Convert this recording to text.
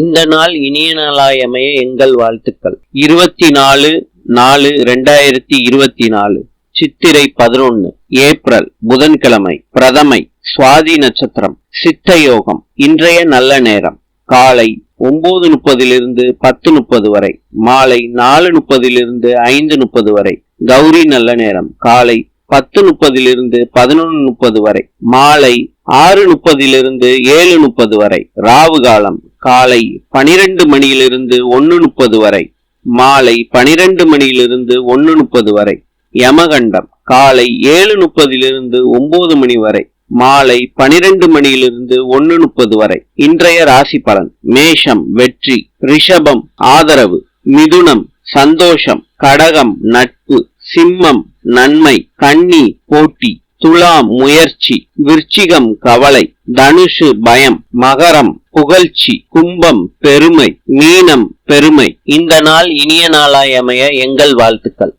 இந்த நாள் இனிய நாளாயமைய எங்கள் வாழ்த்துக்கள். இருபத்தி நாலு நாலு ரெண்டாயிரத்தி இருபத்தி நாலு சித்திரை பதினொன்னு ஏப்ரல் புதன்கிழமை பிரதமை சுவாதி நட்சத்திரம் சித்த யோகம் இன்றைய நல்ல நேரம். காலை ஒன்பது முப்பதிலிருந்து பத்து முப்பது வரை மாலை நாலு முப்பதிலிருந்து ஐந்து முப்பது வரை கௌரி நல்ல நேரம். காலை பத்து முப்பதிலிருந்து பதினொன்று முப்பது வரை மாலை ஆறு முப்பதிலிருந்து ஏழு முப்பது வரை ராவு காலம் காலை பனிரெண்டு மணியிலிருந்து ஒன்னு முப்பது வரை மாலை பனிரெண்டு மணியிலிருந்து ஒன்னு முப்பது வரை யமகண்டம் காலை ஏழு முப்பதிலிருந்து ஒன்பது மணி வரை மாலை பனிரெண்டு மணியிலிருந்து ஒன்னு முப்பது வரை. இன்றைய ராசி பலன் மேஷம் வெற்றி ரிஷபம் ஆதரவு மிதுனம் சந்தோஷம் கடகம் நட்பு சிம்மம் நன்மை கன்னி போட்டி. துலாம் முயற்சி விருச்சிகம் கவலை தனுஷு பயம் மகரம் புகழ்ச்சி கும்பம் பெருமை மீனம் பெருமை. இந்த நாள் இனிய நாளாய் அமைய எங்கள் வாழ்த்துக்கள்.